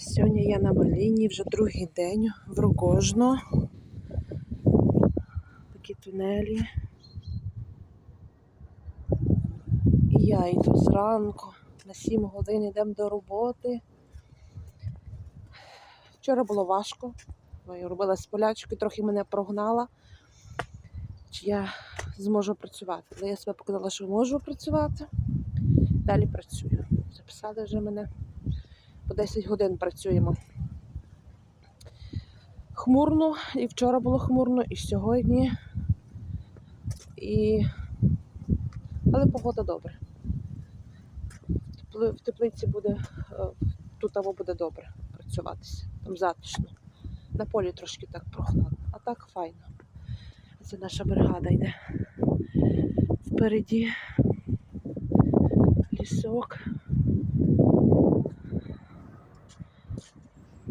Сьогодні я на Маліні, вже другий день в Рогожно. Такі тунелі. І я йду зранку. На 7 годин йдемо до роботи. Вчора було важко. Я робила з полячки, трохи мене прогнала. Чи я зможу працювати. Але я себе показала, що можу працювати. Далі працюю. Записали вже мене по 10 годин працюємо. Хмурно, і вчора було хмурно, і сьогодні. І... Але погода добре. В теплиці буде, е, тут або буде добре працюватися. Там затишно. На полі трошки так прохладно, а так файно. Це наша бригада йде. Впереді лісок.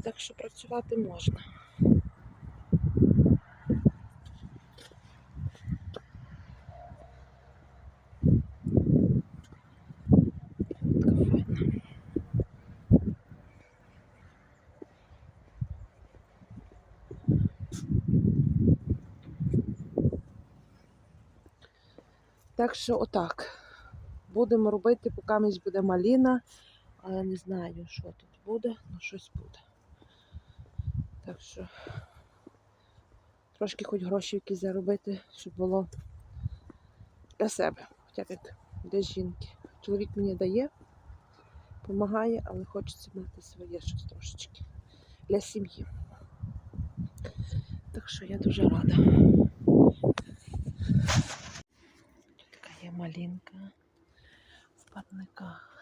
Так що працювати можна. Так що отак. Будемо робити, поки місць буде маліна, але не знаю, що тут буде, але щось буде. Так що трошки хоч гроші якісь заробити, щоб було для себе, хоча б для жінки. Чоловік мені дає, допомагає, але хочеться мати своє щось трошечки для сім'ї. Так що я дуже рада. Така є малинка в парниках.